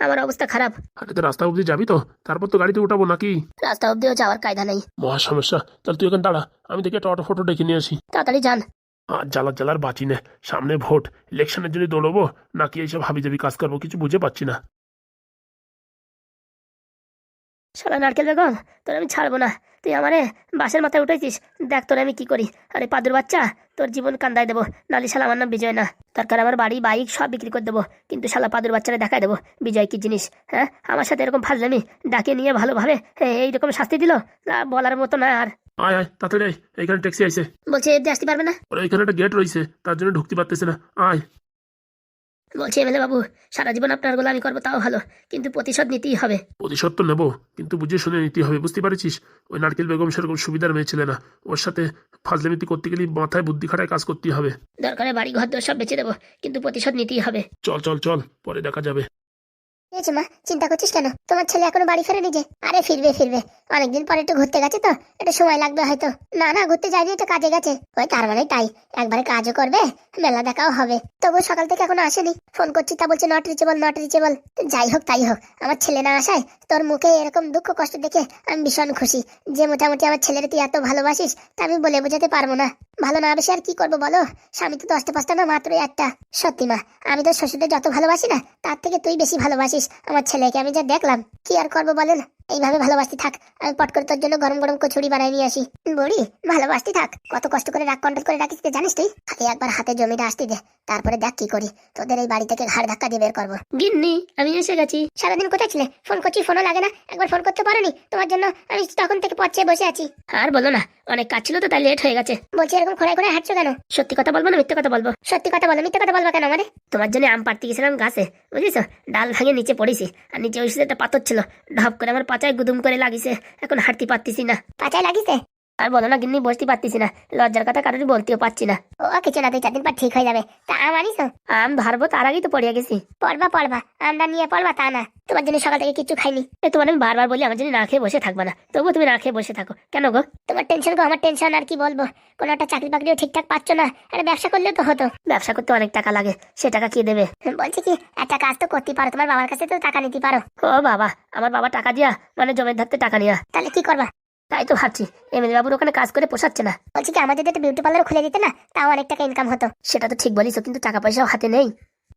আমার অবস্থা খারাপ। আরে তো রাস্তা অবধি যাবি তো? তারপর তো গাড়িতে উঠাবো নাকি? রাস্তা অবধিও যাওয়ার কায়দা নেই। মহা সমস্যা। তাহলে তুই এখন দাঁড়া আমি দেখে একটা অটো ফটো ডেকে নিয়ে আসি। তাড়াতাড়ি যান। আর জ্বালার জ্বালার বাঁচি না। সামনে ভোট ইলেকশনের জন্য দৌড়বো নাকি এইসব হাবি জাবি কাজ করব কিছু বুঝে পাচ্ছি না। শালা নারকেল বেগম তোর আমি ছাড়বো না। তুই আমারে বাসের মাথায় উঠেছিস দেখ তোর আমি কি করি। আরে পাদুর বাচ্চা তোর জীবন কান্দায় দেবো নালি শালা আমার নাম বিজয় না। দরকার আমার বাড়ি বাইক সব বিক্রি করে দেবো কিন্তু শালা পাদুর বাচ্চারা দেখায় দেবো বিজয় কি জিনিস হ্যাঁ? আমার সাথে এরকম ফাজলামি ডাকে নিয়ে ভালোভাবে হ্যাঁ, এইরকম শাস্তি দিল? না বলার মতো না আর। আয় আয় তাড়াতাড়ি আয় এইখানে ট্যাক্সি আইছে। বলছে এতে আসতে পারবে না? ওর এইখানে একটা গেট রয়েছে তার জন্য ঢুকতে পারতেছে না। আয়। বলছে এমএলএ বাবু সারা জীবন আপনার গোলামি করব তাও ভালো। কিন্তু প্রতিশোধ নিতেই হবে। প্রতিশোধ তো নেব কিন্তু বুঝে শুনে নিতে হবে বুঝতে পারছিস? ওই নারকেল বেগম সেরকম সুবিধার মেয়ে ছিল না। ওর সাথে ফাজলামিতি করতে গেলে মাথায় বুদ্ধি খাটায় কাজ করতেই হবে। দরকারে বাড়ি ঘর দোর সব বেঁচে দেবো কিন্তু প্রতিশোধ নিতেই হবে। চল চল চল পরে দেখা যাবে। মা চিন্তা করছিস কেন? তোমার ছেলে এখনও বাড়ি ফেরেনি যে? আরে ফিরবে ফিরবে। অনেকদিন পরে একটু ঘুরতে গেছে তো, একটু সময় লাগবে হয়তো। না না, ঘুরতে যায়নি একটু কাজে গেছে। ওই তার মানে তাই, একবারে কাজও করবে, মেলা দেখাও হবে। তবু সকাল থেকে এখনও আসেনি। ফোন করছি, তা বলছে নট রিচেবল নট রিচেবল যাই হোক, তাই হোক, আমার ছেলে না আসায় তোর মুখে এরকম দুঃখ কষ্ট দেখে আমি ভীষণ খুশি। যে মোটামুটি আমার ছেলের তুই এত ভালোবাসিস, তা আমি বলে বোঝাতে পারব না। ভালো না বেশি আর কি করব বলো? স্বামী তো দশটা পাঁচটা না, মাত্র একটা। সত্যি মা, আমি তো শ্বশুরদের যত ভালোবাসি না, তার থেকে তুই বেশি ভালোবাসিস। আমার ছেলেকে আমি যা দেখলাম, কি আর করব বলেন? এইভাবে ভালোবাসতে থাক। আমি পট করে তোর জন্য গরম গরম কচুরি বানাই নিয়ে আসি। বড়ি ভালোবাসতে থাক। কত কষ্ট করে রাগ কন্ট্রোল করে রাখিস জানিস তুই? খালি একবার হাতে জমিটা আসতে দে তারপরে দেখ কি করি। তোদের এই বাড়ি থেকে ঘাড় ধাক্কা দিয়ে বের করব। গিন্নি আমি এসে গেছি। সারাদিন কোথায় ছিলে? ফোন করছি ফোনও লাগে না। একবার ফোন করতে পারোনি? তোমার জন্য আমি তখন থেকে পথ বসে আছি। আর বলো না অনেক কাজ ছিল তো তাই লেট হয়ে গেছে। বলছি এরকম খোঁড়ায় খোঁড়ায় হাঁটছো কেন? সত্যি কথা বলব না মিথ্যে কথা বলব? সত্যি কথা বলো মিথ্যে কথা বলব কেন আমারে তোমার জন্য আম পাড়তে গেছিলাম গাছে বুঝেছ? ডাল ভাঙে নিচে পড়েছি আর নিচে ওই একটা পাথর ছিল। ঢপ করে আমার পাচায় গুদুম করে লাগিছে এখন হাঁটতে পারতেছি না। পাচায় লাগিছে? আর বলো না গিন্নি বসতে পারতেছি না। লজ্জার কথা কারোর বলতেও পারছি না। ও কিছু না দুই চার দিন পর ঠিক হয়ে যাবে। তা আম আনিস আম ধরবো তার আগেই তো পড়িয়া গেছি। পড়বা পড়বা। আমটা নিয়ে পড়বা তা না। তোমার জন্য সকাল থেকে কিছু খাইনি। তোমার আমি বারবার বলি আমার জন্য না খেয়ে বসে থাকবা না। তবুও তুমি না খেয়ে বসে থাকো। কেন গো? তোমার টেনশন গো আমার টেনশন আর কি বলব? কোনো একটা চাকরি বাকরিও ঠিকঠাক পাচ্ছ না। আরে ব্যবসা করলেও তো হতো। ব্যবসা করতে অনেক টাকা লাগে সে টাকা কি দেবে? বলছি কি একটা কাজ তো করতে পারো। তোমার বাবার কাছে তো টাকা নিতে পারো। ও বাবা আমার বাবা টাকা দিয়া মানে জমির ধরতে টাকা নিয়া। তাহলে কি করবা? তাই তো ভাবছি এমএলএ বাবুর ওখানে কাজ করে পোষাচ্ছে না। বলছি কি আমাদের একটা বিউটি পার্লার খুলে দিতে না তাও অনেক টাকা ইনকাম হতো। সেটা তো ঠিক বলিস কিন্তু টাকা পয়সাও হাতে নেই।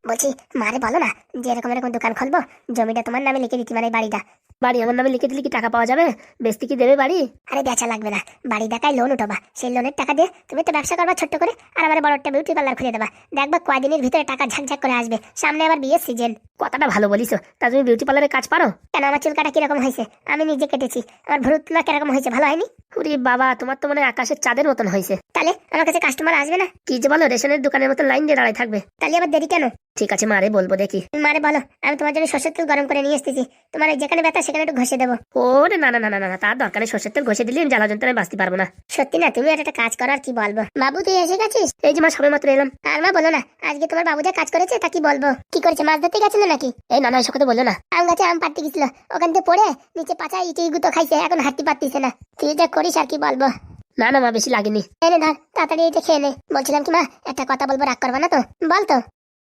বলছি মারে বলো না যে এরকম এরকম দোকান খুলবো জমিটা তোমার নামে লিখে দিচ্ছি মানে বাড়িটা। বাড়ি আমার নামে লিখে দিলে কি টাকা পাওয়া যাবে? বেশি কি দেবে বাড়ি? আরে বেচা লাগবে না। বাড়ি দেখায় লোন উঠবা। সেই লোনের টাকা দিয়ে তুমি তো ব্যবসা করবা ছোট্ট করে আর আমার বড় একটা বিউটি পার্লার খুলে দেবা। দেখবা কয়দিনের ভিতরে টাকা ঝাকঝাক করে আসবে। সামনে আবার বিয়ের সিজন কথাটা ভালো বলিস। তা তুমি বিউটি পার্লারে কাজ পারো? কেন? আমার চুল কাটা কীরকম হয়েছে? আমি নিজে কেটেছি। আমার ভরুত তুলা কীরকম হয়েছে? ভালো হয়নি? উরি বাবা তোমার তো মনে আকাশের চাঁদের মতন হয়েছে। তাহলে আমার কাছে কাস্টমার আসবে না? কি যে বলো রেশনের দোকানের মতো লাইন দিয়ে দাঁড়ায় থাকবে। তাহলে আবার দেরি কেন? ঠিক আছে মারে বলব দেখি। মারে বলো আমি তোমার জন্য সর্ষের তেল গরম করে নিয়ে এসেছি। তোমার যেখানে ব্যথা সেখানে একটু ঘষে দেবো। ওরে না না না না না তার দরকার সর্ষের তেল ঘষে দিলে আমি জ্বালা যন্ত্রণায় বাঁচতে পারব না। সত্যি না তুমি একটা কাজ করো আর কি বলব? বাবু তুই এসে গেছিস? এই যে মা সবে মাত্র এলাম। আর মা বলো না আজকে তোমার বাবু যা কাজ করেছে তা কি বলব? কি করেছে মাছ ধরতে গেছিল নাকি? এই না না এসব কথা বলল না। আম গাছে আম পাড়তে গেছিল। ওখান থেকে পড়ে নিচে পাচা ইটি গুতো খাইছে এখন হাঁটতে পারতিছে না। তুই যা করিস আর কি বলব? না না মা বেশি লাগেনি। এনে ধর তাড়াতাড়ি এটা খেয়ে নে। বলছিলাম কি মা একটা কথা বলব রাগ করবা না তো? বল তো।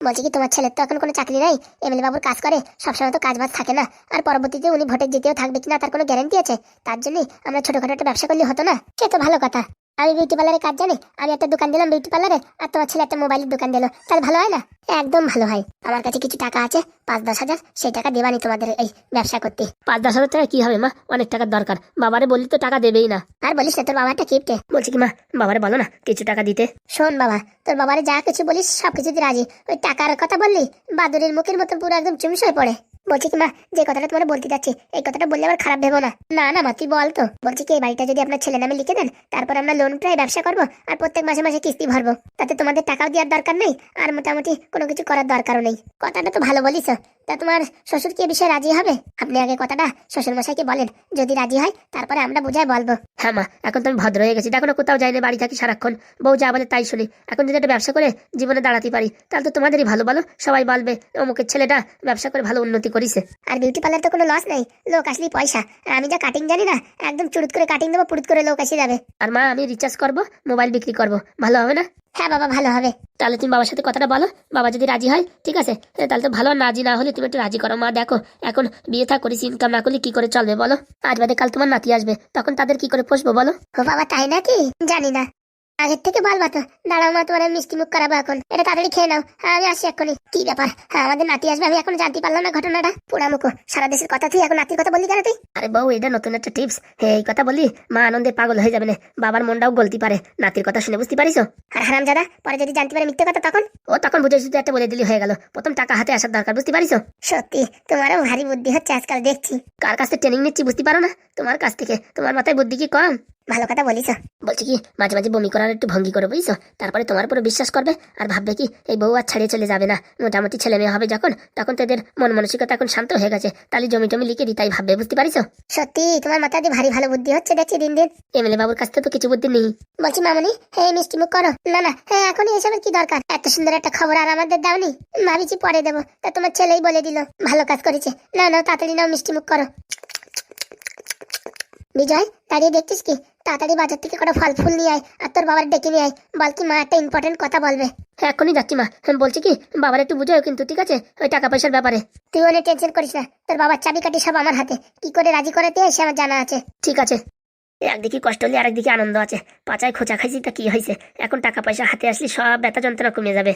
বলছি কি, তোমার ছেলের তো এখন কোনো চাকরি নাই। এমএলএ বাবুর কাজ করে সবসময় তো কাজ বাজ থাকে না। আর পরবর্তীতে উনি ভোটে জিতেও থাকবে কিনা তার কোনো গ্যারান্টি আছে? তার জন্যই আমরা ছোটখাটো একটা ব্যবসা করলে হতো না? সে তো ভালো কথা। আমি বিউটি পার্লারে কাজ জানি? আমি একটা দোকান দিলাম বিউটি পার্লারে আর তোমার ছেলে একটা মোবাইলের দোকান দিল। তাহলে ভালো হয় না? একদম ভালো হয়। আমার কাছে কিছু টাকা আছে পাঁচ দশ হাজার সেই টাকা দেবানি তোমাদের এই ব্যবসা করতে। পাঁচ দশ হাজার টাকা কি হবে মা? অনেক টাকার দরকার। বাবারে বললি তো টাকা দেবেই না। আর বলিস না তোর বাবা একটা কিপটে বলছি কি মা? বাবারে বলো না কিছু টাকা দিতে। শোন বাবা তোর বাবারে যা কিছু বলিস সব কিছুতে রাজি। ওই টাকার কথা বললি বাদুরের মুখের মতো পুরো একদম চুমস হয়ে পড়ে। বলছি কি মা যে কথাটা তোমার বলতে যাচ্ছি, এই কথাটা বললে আমার খারাপ ভেবো না। না না, মা, তুই বল তো। বলছি কি, এই বাড়িটা যদি আপনার ছেলে নামে লিখে দেন, তারপর আমরা লোন প্রায় ব্যবসা করব আর প্রত্যেক মাসে মাসে কিস্তি ভরবো। তাতে তোমাদের টাকাও দেওয়ার দরকার নেই আর মোটামুটি কোনো কিছু করার দরকারও নেই। কথাটা তো ভালো বলিস। তা তোমার শ্বশুর কি বিষয়ে রাজি হবে? আপনি আগে কথাটা শ্বশুর মশাইকে বলেন। যদি রাজি হয় তারপরে আমরা বুঝাই বলব। হ্যাঁ মা এখন তো আমি ভদ্র হয়ে গেছি। দেখো না কোথাও যাইনি বাড়ি থাকি সারাক্ষণ। বউ যা বলে তাই শুনি। এখন যদি একটা ব্যবসা করে জীবনে দাঁড়াতে পারি তাহলে তো তোমাদেরই ভালো বলো? সবাই বলবে অমুকের ছেলেটা ব্যবসা করে ভালো উন্নতি করিছে। আর বিউটি পার্লার তো কোনো লস নেই। লোক আসলেই পয়সা। আর আমি যা কাটিং জানি না একদম চুরুত করে কাটিং দেবো পুরুত করে লোক এসে যাবে। আর মা আমি রিচার্জ করব মোবাইল বিক্রি করব। ভালো হবে না? হ্যাঁ বাবা, ভালো হবে। তাহলে তুমি বাবার সাথে কথাটা বলো। বাবা যদি রাজি হয়, ঠিক আছে? তাহলে তো ভালো রাজি না হলে তুমি একটু রাজি করো। মা, দেখো, এখন বিয়ে থা করিস ইনকাম না করলে কি করে চলবে বলো? আজ বাদে কাল তোমার নাতি আসবে। তখন তাদের কি করে পোষবো বলো? বাবা, তাই নাকি? জানি না। আগের থেকে বলবা তো দাঁড়াও মা তোমার মিষ্টি মুখ করাবো এখন। এটা তাড়াতাড়ি খেয়ে নাও। হ্যাঁ আমি আসি এক্ষুনি। কি ব্যাপার? হ্যাঁ আমাদের নাতি আসবে আমি এখন জানতে পারলাম না ঘটনাটা। পোড়া মুখো সারা দেশের কথা তুই এখন নাতির কথা বললি কেন তুই? আরে বউ এটা নতুন একটা টিপস এই কথা বলি মা আনন্দে পাগল হয়ে যাবে না। বাবার মনটাও গলতি পারে। নাতির কথা শুনে বুঝতে পারিস আর হারাম দাদা পরে যদি জানতে পারে মিথ্যে কথা তখন? ও তখন বুঝে শুধু একটা বলে দিলি হয়ে গেল। প্রথম টাকা হাতে আসার দরকার বুঝতে পারিস সত্যি তোমারও ভারী বুদ্ধি হচ্ছে আজকাল দেখছি। কার কাছ থেকে ট্রেনিং নিচ্ছি বুঝতে পারো না? তোমার কাছ থেকে। তোমার মাথায় বুদ্ধি কি কম? ভালো কথা বলিস। বলছি কি মাঝে মাঝে বমি করার একটু ভঙ্গি করে বুঝছ তারপরে তোমার উপরে বিশ্বাস করবে আর ভাববে কি এই বউ আর ছাড়িয়ে চলে যাবে না। মোটামুটি ছেলে মেয়ে হবে যখন তখন তাদের মন মানসিকতা এখন শান্ত হয়ে গেছে। তাহলে জমি টমি লিখে দিই তাই ভাববে বুঝতে পারিস? সত্যি তোমার মাথা দিয়ে ভারী ভালো বুদ্ধি হচ্ছে দেখছি দিন দিন। এমএলএ বাবুর কাছ থেকে তো কিছু বুদ্ধি নেই। বলছি মামনি হ্যাঁ মিষ্টি মুখ করো। না না হ্যাঁ এখনই এসবের কি দরকার? এত সুন্দর একটা খবর আর আমাদের দাওনি। ভাবিছি পরে দেবো। তা তোমার ছেলেই বলে দিল। ভালো কাজ করেছে। না না তাড়াতাড়ি নাও মিষ্টি মুখ করো। বিজয় দাঁড়িয়ে দেখছিস কি? তাড়াতাড়ি বাজার থেকে কটা ফল ফুল নিয়ে আয় আর তোর বাবার ডেকে নিয়ে আয়। বল কি মা একটা ইম্পর্টেন্ট কথা বলবে। হ্যাঁ এখনই যাচ্ছি মা। আমি বলছি কি বাবার একটু বুঝাও কিন্তু ঠিক আছে? ওই টাকা পয়সার ব্যাপারে। তুই অনেক টেনশন করিস না। তোর বাবার চাবি কাটি সব আমার হাতে। কি করে রাজি করাতে হয় সে আমার জানা আছে। ঠিক আছে। একদিকে কষ্ট হলে আরেকদিকে আনন্দ আছে। পাচায় খোঁচা খাইছি তা কি হয়েছে এখন টাকা পয়সা হাতে আসলে সব ব্যথা যন্ত্রণা কমে যাবে।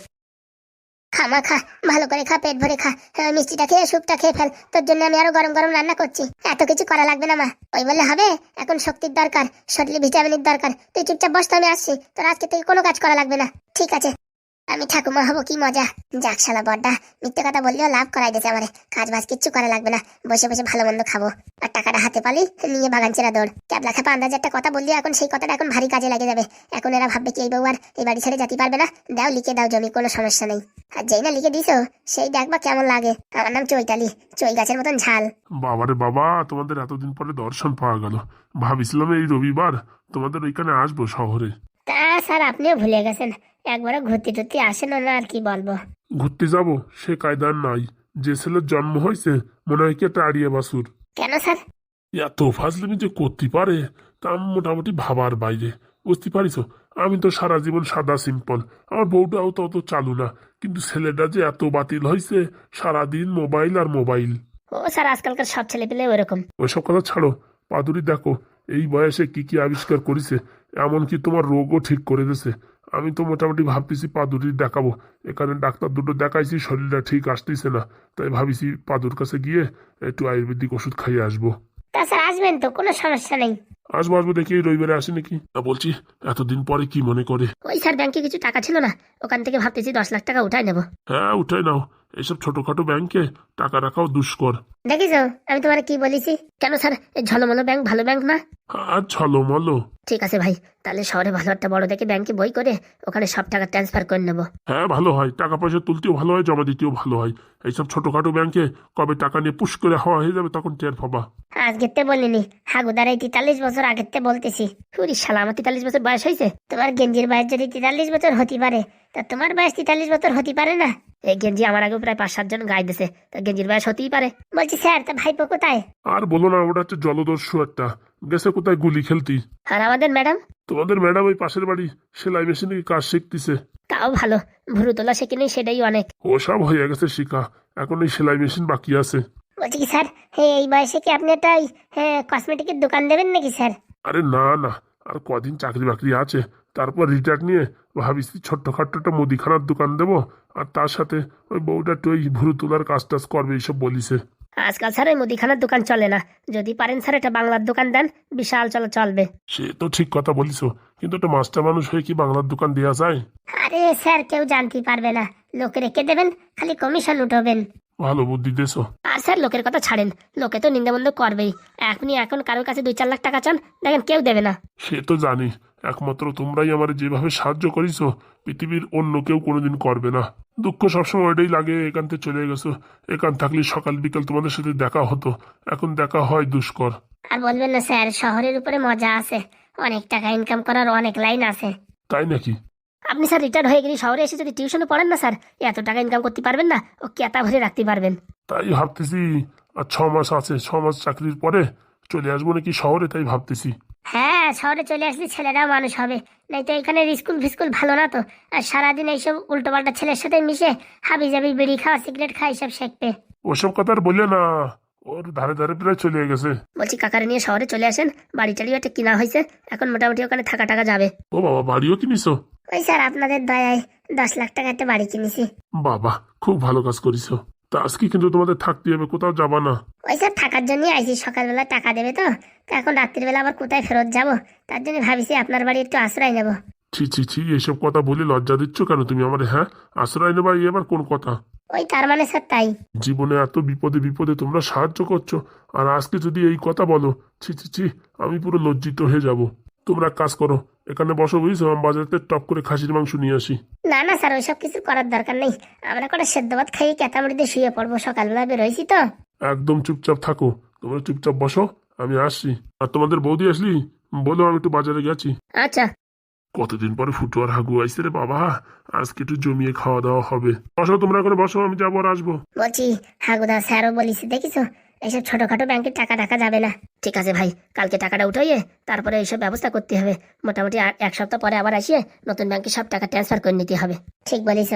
খা মা খা ভালো করে খা পেট ভরে খা। হ্যাঁ, মিষ্টিটা খেয়ে স্যুপটা খেয়ে ফেল। তোর জন্য আমি আরও গরম গরম রান্না করছি। এত কিছু করা লাগবে না মা। ওই বললে হবে এখন শক্তির দরকার শরীরে ভিটামিনের দরকার। তুই চুপচাপ বস তো আমি আসছি। তোর আজকে থেকে কোনো কাজ করা লাগবে না। ঠিক আছে। আমি ঠাকুমা হব কি মজা। যাক শালা বড্ডা মিথ্যে কথা বললেও লাভ করাই দিয়েছে আমারে। কাজ বাজ কিচ্ছু করা লাগবে না বসে বসে ভালো মন্দ খাব। আর টাকাটা হাতে পালি নিয়ে বাগান চেরা দৌড়। ক্যাবলা খাপা আন্দাজে একটা কথা বললি এখন সেই কথাটা এখন ভারী কাজে লাগে যাবে। এখন এরা ভাববে কি এই বউ আর এই বাড়ি ছেড়ে যেতে পারবে না। দাও লিখে দাও জমি কোনো সমস্যা নেই। আর যেই না লিখে দিছো সেই দেখবা কেমন লাগে। আমার নাম চৈতালি চই গাছের মতন ঝাল। বাবারে বাবা তোমাদের এতদিন পরে দর্শন পাওয়া গেল। ভাবিছিলাম এই রবিবার তোমাদের ওইখানে আসব শহরে। তা স্যার আপনিও ভুলে গেছেন। একবারও ঘুরতে টুরতে আসেন না আর কি বলব? ঘুরতে যাব? সে কায়দার নাই। যে ছেলের জন্ম হয়েছে মনে হয় কি আড়িয়া বাসুর কেন স্যার? এত ফাজলামি যে করতে পারে তা মোটামুটি ভাবার বাইরে। বুঝতে পারিস আমি তো সারা জীবন সাদা সিম্পল। আমার বউটাও তো অত চালু না। কিন্তু ছেলেটা যে এত বাতিল হয়েছে সারাদিন মোবাইল আর মোবাইল। ও স্যার আজকালকার সব ছেলে পেলে ওরকম। ওইসব কথা ছাড়ো। পাদুরি দেখো এই বয়সে কি কি আবিষ্কার করেছে এমনকি তোমার রোগও ঠিক করে দিয়েছে। আমি তো মোটামুটি ভাবতেছি পাদুরি দেখাবো। এখানে ডাক্তার দুটো দেখাইছি শরীরটা ঠিক আসতেছে না। তাই ভাবিছি পাদুর কাছে গিয়ে একটু আয়ুর্বেদিক ওষুধ খাইয়ে আসব। তা স্যার আসবেন তো কোনো সমস্যা নেই। আসব আসব দেখি রবিবারে আসি নাকি। বলছি এতদিন পরে কি মনে করে? ওই স্যার ব্যাংকে কিছু টাকা ছিল না ওখান থেকে ভাবতেছি দশ লাখ টাকা উঠাই নেব। হ্যাঁ উঠাই নাও। এইসব ছোটখাটো ব্যাংকে টাকা রাখাও দুষ্কর। দেখিছো? আমি তোমার কি বলেছি? কেন স্যার এই ঝলমলো ব্যাংক ভালো ব্যাংক না? আর ছলো ঠিক আছে ভাই তাহলে শহরে ভালো একটা বড় দেখে ব্যাংকে বই করে ওখানে সব টাকা ট্রান্সফার করে নেব। হ্যাঁ ভালো হয়। টাকা পয়সা তুলতেও ভালো হয় জমা দিতেও ভালো হয়। এইসব ছোটখাটো ব্যাংকে কবে টাকা নিয়ে পুশ করে হাওয়া হয়ে যাবে তখন টের পাবা। আজকের তে বলিনি হাগুদার এই তেতাল্লিশ বছর আগের তে বলতেছি। পুরি শালা আমার তেতাল্লিশ বছর বয়স হয়েছে? তোমার গেঞ্জির বয়স যদি তেতাল্লিশ বছর হতে পারে তা তোমার বয়স তেতাল্লিশ বছর হতে পারে না? এই গেঞ্জি আমার আগে প্রায় পাঁচ সাতজন গায়ে দিছে তা গেঞ্জির বয়স হতেই পারে। বলছি স্যার? তা ভাইপো কোথায়? আর বলো না ওটা হচ্ছে জলদস্যু একটা। গেছে কোথায় গুলি খেলতি? আর আমাদের ম্যাডাম? তোমাদের ম্যাডাম ওই পাশের বাড়ি সেলাই মেশিনে কাজ শিখতেছে। তাও ভালো। ভুরু তোলা শেখে নেই সেটাই অনেক। ওসব হয়ে গেছে শিখা। এখন এই সেলাই মেশিন বাকি আছে। বলছি কি স্যার এই বয়সে কি আপনি একটা হ্যাঁ কসমেটিকের দোকান দেবেন নাকি স্যার? আরে না না। আর কদিন চাকরি বাকরি আছে। তারপর রিটায়ার নিয়ে ভাবিছি ছোট্টখাট্ট একটা মুদিখানার দোকান দেবো। আর তার সাথে ওই বউটা একটু ওই ভুরু তোলার কাজ টাজ করবে এইসব বলিছে। আজকাল স্যার ওই মুদিখানার দোকান চলে না। যদি পারেন স্যার এটা বাংলার দোকান দেন। বিশাল চলা চলবে। সে তো ঠিক কথা বলিস কিন্তু একটা মাস্টার মানুষ হয়ে কি বাংলার দোকান দেওয়া যায়? আরে স্যার কেউ জানতে পারবে না। লোক রেখে দেবেন খালি কমিশন উঠবেন। ভালো বুদ্ধি দেছো আর স্যার লোকের কথা ছাড়েন। লোকে তো নিন্দা নিন্দাবন্ধ করবেই। এখনই এখন কারোর কাছে দুই চার লাখ টাকা চান দেখেন কেউ দেবে না। সে তো জানি। একমাত্র তোমরাই আমার যেভাবে সাহায্য করিস পৃথিবীর অন্য কেউ কোনোদিন করবে না। দুঃখ সবসময় ওইটাই লাগে থেকে চলে গেছো। এখান থাকলে সকাল বিকাল তোমাদের সাথে দেখা হতো। এখন দেখা হয় দুষ্কর। আর বলবেন না স্যার শহরের উপরে মজা আছে। অনেক টাকা ইনকাম করার অনেক লাইন আছে। তাই নাকি? আপনি স্যার রিটায়ার হয়ে গেলে শহরে এসে যদি টিউশনে পড়েন না স্যার এত টাকা ইনকাম করতে পারবেন না ও কেতা ভরে রাখতে পারবেন। তাই ভাবতেছি আর ছ মাস আছে ছ মাস চাকরির পরে চলে আসব নাকি শহরে? তাই ভাবতেছি। হ্যাঁ শহরে চলে আসলে ছেলেরাও মানুষ হবে। নাই তো এখানে স্কুল ফিস্কুল ভালো না তো? আর সারাদিন এইসব উল্টোপাল্টা ছেলের সাথে মিশে হাবি জাবি বিড়ি খাওয়া সিগারেট খাওয়া এইসব শেখবে। ওসব কথা আর বললে না। ওর ধারে ধারে প্রায় চলে গেছে। বলছি কাকারে নিয়ে শহরে চলে আসেন। বাড়ি টাড়িও একটা কিনা হয়েছে। এখন মোটামুটি ওখানে থাকা টাকা যাবে। ও বাবা বাড়িও কিনিস ওই স্যার আপনাদের দয়ায় দশ লাখ টাকা একটা বাড়ি কিনেছি। বাবা খুব ভালো কাজ করিস তা আজকে কিন্তু তোমাদের থাকতে হবে কোথাও যাবা না। ওই স্যার থাকার জন্যই আইছি সকালবেলা টাকা দেবে তো। তো এখন রাত্রিবেলা আবার কোথায় ফেরত যাব? তার জন্য ভাবিছি আপনার বাড়ি একটু আশ্রয় নেব। ছি ছি ছি এসব কথা বলে লজ্জা দিচ্ছ কেন তুমি আমার হ্যাঁ? আশ্রয় নেবা এই আবার কোন কথা? ওই তার মানে স্যার তাই। জীবনে এত বিপদে বিপদে তোমরা সাহায্য করছ আর আজকে যদি এই কথা বলো ছি ছি ছি আমি পুরো লজ্জিত হয়ে যাব। তোমরা কাজ করো এখানে বসো বুঝছ? আমি বাজারতে টপ করে খাসির মাংস নিয়ে আসি। না না স্যার ওইসব কিছু করার দরকার নেই। আমরা করে সেদ্ধ ভাত খাইয়ে ক্যাতামড়িতে শুয়ে পড়ব সকালবেলা বেরোইছি তো। একদম চুপচাপ থাকো। তোমরা চুপচাপ বসো আমি আসছি। আর তোমাদের বৌদি আসলি? বলো আমি একটু বাজারে গেছি। আচ্ছা। কতদিন পরে ফুটো আর হাগু আইসে রে বাবা? আজকে একটু জমিয়ে খাওয়া দাওয়া হবে। বসো তোমরা করে বসো আমি যাব আর আসব। বলছি হাগুদা স্যারও বলিস দেখিছো? এইসব ছোটখাটো ব্যাংকে টাকা রাখা যাবে না। ঠিক আছে ভাই, কালকে টাকাটা উঠাইয়ে তারপরে এইসব ব্যবস্থা করতে হবে। মোটামুটি এক সপ্তাহ পরে আবার আসিয়ে নতুন ব্যাংকে সব টাকা ট্রান্সফার করে নিতে হবে। ঠিক বলিস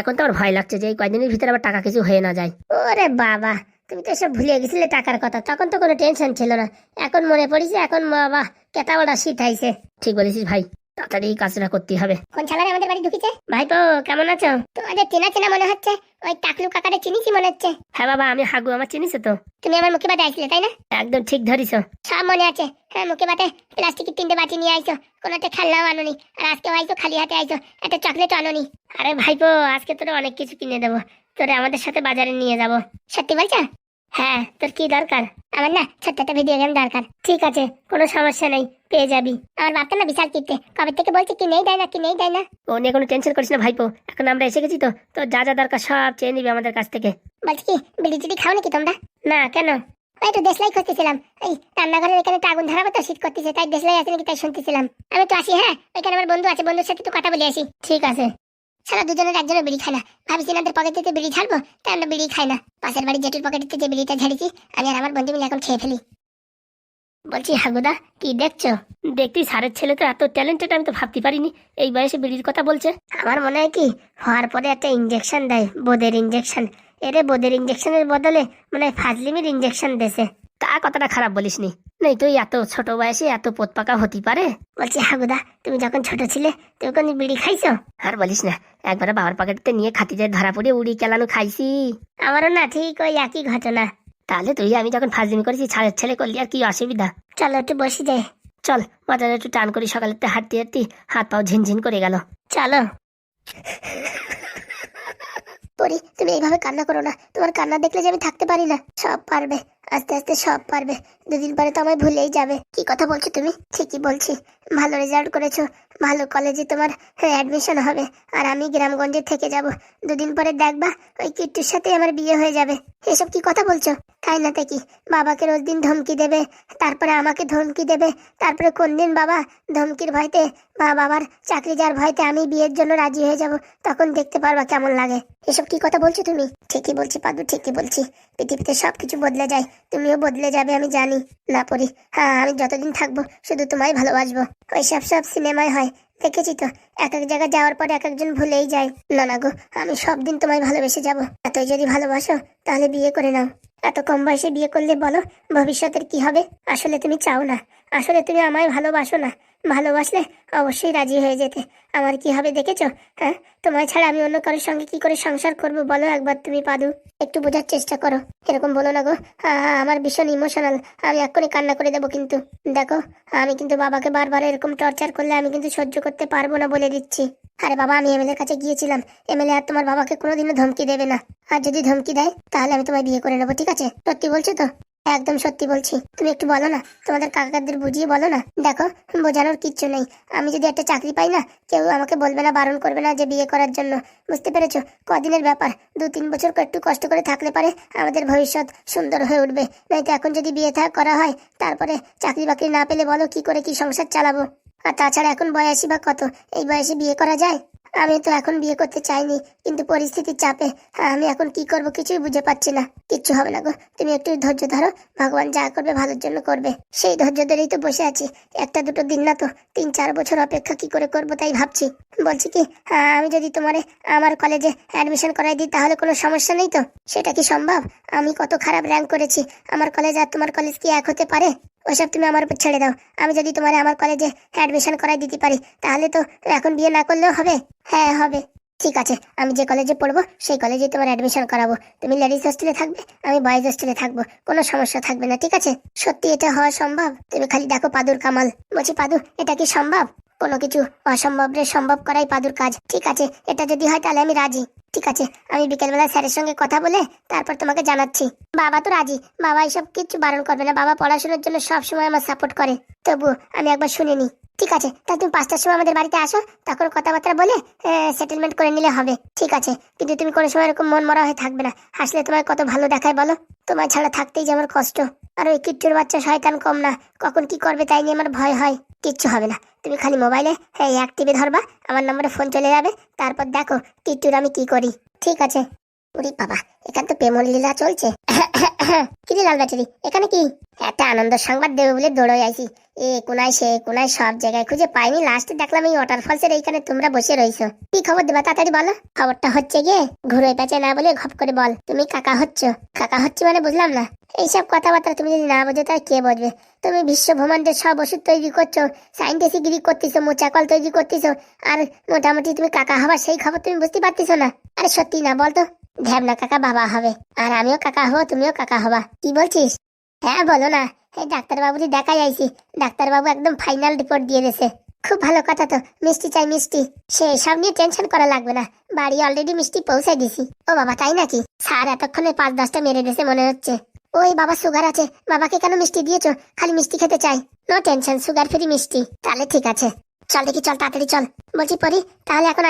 এখন তো আমার ভয় লাগছে যে এই কয়দিনের ভিতরে আবার টাকা কিছু হয়ে না যায়। ওরে বাবা, তুমি তো সব ভুলে গেছিলে টাকার কথা। তখন তো কোনো টেনশন ছিল না। এখন মনে পড়িছে, এখন বাবা কেতা বড় শীত আইছে ঠিক বলেছিস ভাই। তাড়াতাড়ি কাজটা করতে হবে। কোন ছালারে আমাদের বাড়ি ঢুকিছে? ভাইপো কেমন আছো? তোমাদের চেনা চেনা মনে হচ্ছে। ওই টাকলু কাকারে চিনিছি মনে হচ্ছে। হ্যাঁ বাবা আমি হাগু আমার চিনিস তো। তুমি আমার মুখে বাটে আইছিলে তাই না? একদম ঠিক ধরিস সব মনে আছে। হ্যাঁ মুখে বাটে প্লাস্টিকের তিনটে বাটি নিয়ে আইছো। কোনো একটা খেলনাও আনোনি। আর আজকে আইছো খালি হাতে আইছো। একটা চকলেট আনোনি। আরে ভাইপো আজকে তোরে অনেক কিছু কিনে দেবো। তোরে আমাদের সাথে বাজারে নিয়ে যাব। সত্যি বলছো? হ্যাঁ তোর কি দরকার? আমার না ছোট্ট একটা ভিডিও গেম দরকার। ঠিক আছে কোনো সমস্যা নেই পেয়ে যাবি। আমার বাপটা না বিশাল কিনতে কবে থেকে বলছে কি নেই দেয় না কি নেই দেয় না? ও নিয়ে কোনো টেনশন করিস না ভাইপো। এখন আমরা এসে গেছি তো তো যা যা দরকার সব চেয়ে নিবি আমাদের কাছ থেকে। বলছি কি বিড়ি চিড়ি খাও নাকি তোমরা? না কেন? ওই তো দেশলাই খুঁজতেছিলাম। এই রান্নাঘরের এখানে আগুন ধরাবো তো শীত করতেছে তাই দেশলাই আছে নাকি তাই শুনতেছিলাম। আমি তো আসি হ্যাঁ? ওইখানে আমার বন্ধু আছে বন্ধুর সাথে তো কথা বলে আসি। ঠিক আছে। সারা দুজনের একজনের বিড়ি খায় না। ভাবছি আমাদের পকেটেতে বিড়ি ঝাড়বো তাই আমরা বিড়ি খাই না। পাশের বাড়ি জেঠুর পকেটেতে যে বিড়িটা ঝাড়িছি আমি আর আমার বন্ধু মিলে এখন খেয়ে ফেলি। বলছি হাগুদা কি দেখছ? দেখতেই সারের ছেলে তো এত ট্যালেন্টেড আমি তো ভাবতে পারিনি। এই বয়সে বিড়ির কথা বলছে। আমার মনে হয় কি হওয়ার পরে একটা ইঞ্জেকশন দেয় বোদের ইঞ্জেকশন এরে বোদের ইঞ্জেকশনের বদলে মানে হয় ফাজলিমির ইঞ্জেকশন দেছে। তা কথাটা খারাপ বলিসনি? নেই তুই এত ছোট বয়সে এত পোত পাকা হতে পারে? বলছি হাগুদা তুমি যখন ছোট ছিলে তুমি কোন বিড়ি খাইছো? আর বলিস না একবার বাবার পকেটে নিয়ে খাতি যায় ধরা পড়ে উড়ি কেলানো খাইছি। আমারও না ঠিক ওই একই ঘটনা। তাহলে তুই আমি যখন ফাজলিমি করেছি ছাড়ের ছেলে করলি আর কি অসুবিধা? চলো একটু বসি যাই। চল বাজারে একটু টান করি সকালেতে হাঁটতে হাঁটতে হাত পাও ঝিনঝিন করে গেল। চলো। পরি, তুমি এইভাবে কান্না করো না। তোমার কান্না দেখলে যে আমি থাকতে পারি না। সব পারবে, আস্তে আস্তে সব পারবে। দুদিন পরে তো আমায় ভুলেই যাবে। কি কথা বলছো তুমি? ঠিকই বলছি। ভালো রেজাল্ট করেছ। ভালো কলেজে তোমার অ্যাডমিশন হবে। আর আমি গ্রামগঞ্জে থেকে যাব। দুদিন পরে দেখবা, ওই কিট্টুর সাথে আমার বিয়ে হয়ে যাবে। এসব কি কথা বলছো? তাই না কি বাবাকে রোজ দিন ধমকি দেবে, তারপরে আমাকে ধমকি দেবে, তারপরে কোন দিন বাবা ধমকির ভয়তে বা বাবার চাকরি যার ভয়তে আমি বিয়ের জন্য রাজি হয়ে যাব, তখন দেখতে পারবা কেমন লাগে। এসব কি কথা বলছো তুমি? ঠিকই বলছি পাদু, ঠিকই বলছি। পৃথিবীতে সবকিছু বদলে যায়, তুমিও বদলে যাবে, আমি জানি। না পড়ি হ্যাঁ আমি যতদিন থাকব, শুধু তোমায় ভালোবাসবো। ওই সব সব সিনেমায় হয়, দেখেছি তো? এক এক জায়গায় যাওয়ার পর এক একজন ভুলেই যায়। না না গো, আমি সব দিন তোমায় ভালোবেসে যাব। এতই যদি ভালোবাসো, তাহলে বিয়ে করে নাও। এত কম বয়সে বিয়ে করলে বলো, ভবিষ্যতের কি হবে? আসলে তুমি চাও না। আসলে তুমি আমায় ভালোবাসো না। ভালোবাসলে অবশ্যই রাজি হয়ে যেতে। আমার কি হবে দেখেছ? হ্যাঁ? তোমায় ছাড়া আমি অন্য কারোর সঙ্গে কি করে সংসার করব বলো একবার তুমি পাদু? একটু বোঝার চেষ্টা করো। এরকম বলো না গো। হ্যাঁ হ্যাঁ, আমার ভীষণ ইমোশনাল আমি এক্ষুনি কান্না করে দেবো কিন্তু। দেখো আমি কিন্তু বাবাকে বারবার এরকম টর্চার করলে আমি কিন্তু সহ্য করতে পারব না বলে দিচ্ছি। আরে বাবা আমি এমএলএ কাছে গিয়েছিলাম। এমএলএ আর তোমার বাবাকে কোনোদিনও ধমকি দেবে না। আর যদি ধমকি দেয় তাহলে আমি তোমায় বিয়ে করে নেব ঠিক আছে? সত্যি বলছো তো? একদম সত্যি বলছি। তুমি একটু বলো না, তোমাদের কাকাদের বুঝিয়ে বলো না। দেখো, বোঝানোর কিচ্ছু নেই। আমি যদি একটা চাকরি পাই না, কেউ আমাকে বলবে না, বারণ করবে না যে বিয়ে করার জন্য। বুঝতে পেরেছ? কদিনের ব্যাপার। দু তিন বছর একটু কষ্ট করে থাকলে পারে আমাদের ভবিষ্যৎ সুন্দর হয়ে উঠবে। নয়তো এখন যদি বিয়ে থা করা হয়, তারপরে চাকরি বাকরি না পেলে বলো কি করে কি সংসার চালাবো? আর তাছাড়া এখন বয়সী বা কত? এই বয়সে বিয়ে করা যায়? আমি তো এখন বিয়ে করতে চাইনি, কিন্তু পরিস্থিতির চাপে আমি এখন কি করব কিছুই বুঝে পাচ্ছি না। কিচ্ছু হবে না গো, তুমি একটু ধৈর্য ধরো, ভগবান যা করবে ভালোর জন্য করবে। সেই ধৈর্য ধরেই তো বসে আছি, একটা দুটো দিন না তো, তিন চার বছর অপেক্ষা কি করে করব তাই ভাবছি। বলছি কি আমি যদি তোমার আমার কলেজে অ্যাডমিশন করাই দিই তাহলে কোনো সমস্যা নেই তো? সেটা কি সম্ভব? আমি কত খারাপ র্যাঙ্ক করেছি, আমার কলেজ আর তোমার কলেজ কি এক হতে পারে? ওসব তুমি আমার উপর ছেড়ে দাও। আমি যদি তোমার আমার কলেজে অ্যাডমিশন করাই দিতে পারি, তাহলে তো এখন বিয়ে না করলেও হবে। হ্যাঁ হবে। ঠিক আছে, আমি যে কলেজে পড়ব, সেই কলেজে তোমার অ্যাডমিশন করাবো। তুমি লেডিস হোস্টেলে থাকবে, আমি বয়েজ হোস্টেলে থাকব। কোনো সমস্যা থাকবে না, ঠিক আছে? সত্যি এটা হওয়া সম্ভব? তুমি খালি দেখো পাদুর কামাল। বলছি, পাদু, এটা কি সম্ভব? কোনো কিছু অসম্ভবরে সম্ভব করাই পাদুর কাজ। ঠিক আছে, এটা যদি হয় তাহলে আমি রাজি। ঠিক আছে, আমি বিকেলবেলা স্যারের সঙ্গে কথা বলে তারপর তোমাকে জানাচ্ছি। বাবা তো রাজি। বাবা এসব কিছু বারণ করবে না। বাবা পড়াশোনার জন্য সব সময় আমার সাপোর্ট করে। তবু আমি একবার শুনে নিই। ঠিক আছে, তা তুমি পাঁচটার সময় আমাদের বাড়িতে আসো। তখন কথাবার্তা বলে সেটেলমেন্ট করে নিলে হবে। ঠিক আছে, কিন্তু তুমি কোনো সময় এরকম মন মরা হয়ে থাকবে না। হাসলে তোমার কত ভালো দেখায় বলো? তোমার ছাড়া থাকতেই যে আমার কষ্ট। আর ওই কিচ্ছুর বাচ্চা শয়তান কম না। কখন কি করবে তাই নিয়ে আমার ভয় হয়। কিচ্ছু হবে না। তুমি খালি মোবাইলে হ্যাঁ এক ধরবা, আমার নম্বরে ফোন চলে যাবে, তারপর দেখো কিট্টুর আমি কি করি। ঠিক আছে। ওরে বাবা, এখানে তো প্রেমন লীলা চলছে। কিরে লাল ব্যাটারি এখানে কি? একটা আনন্দ সংবাদ দেবে বলে দৌড়ে আইছি। এ, কোনায় সে, কোনায় সব জায়গায় খুঁজে পাইনি। লাস্টে দেখলাম এই ওয়াটার ফলসের এইখানে তোমরা বসে রইছো। কি খবর দেবা, তাড়াতাড়ি বলো? খবরটা হচ্ছে গিয়ে, ঘুরে পেঁচে না বলে ঘপ করে বল, তুমি কাকা হচ্ছ? কাকা হচ্ছে মানে বুঝলাম না। এইসব কথাবার্তা তুমি যদি না বোঝো, তাহলে কে বুঝবে তুমি বিশ্ব ব্রহ্মাণ্ডের সব ওষুধ তৈরি করছ সাইন্টিফিক করতেছো মোচাকল তৈরি করতেছো, আর মোটামুটি তুমি কাকা হবার সেই খবর তুমি বুঝতে পারতেছো না। আরে সত্যি না বলতো? ঢ্যাবনা কাকা, বাবা হবে। আর আমিও কাকা হব, তুমিও কাকা হবা। কি বলছিস? হ্যাঁ বলো না। এই ডাক্তারবাবুকে দেখাই আইছি। ডাক্তারবাবু একদম ফাইনাল রিপোর্ট দিয়ে দিয়েছে। খুব ভালো কথা তো, মিষ্টি চাই মিষ্টি। সে সব নিয়ে টেনশন করা লাগবে না। বাড়ি অলরেডি মিষ্টি পৌঁছে দিছি। ও বাবা, তাই নাকি? স্যার এতক্ষণে পাঁচ দশটা মেরে দিয়েছে মনে হচ্ছে। ওই বাবা সুগার আছে। বাবাকে কেন মিষ্টি দিয়েছ? খালি মিষ্টি খেতে চাই। নো টেনশন সুগার ফ্রি মিষ্টি। তাহলে ঠিক আছে। চল দেখি, চল, তাড়াতাড়ি চল। বলছি পরি, তাহলে এখন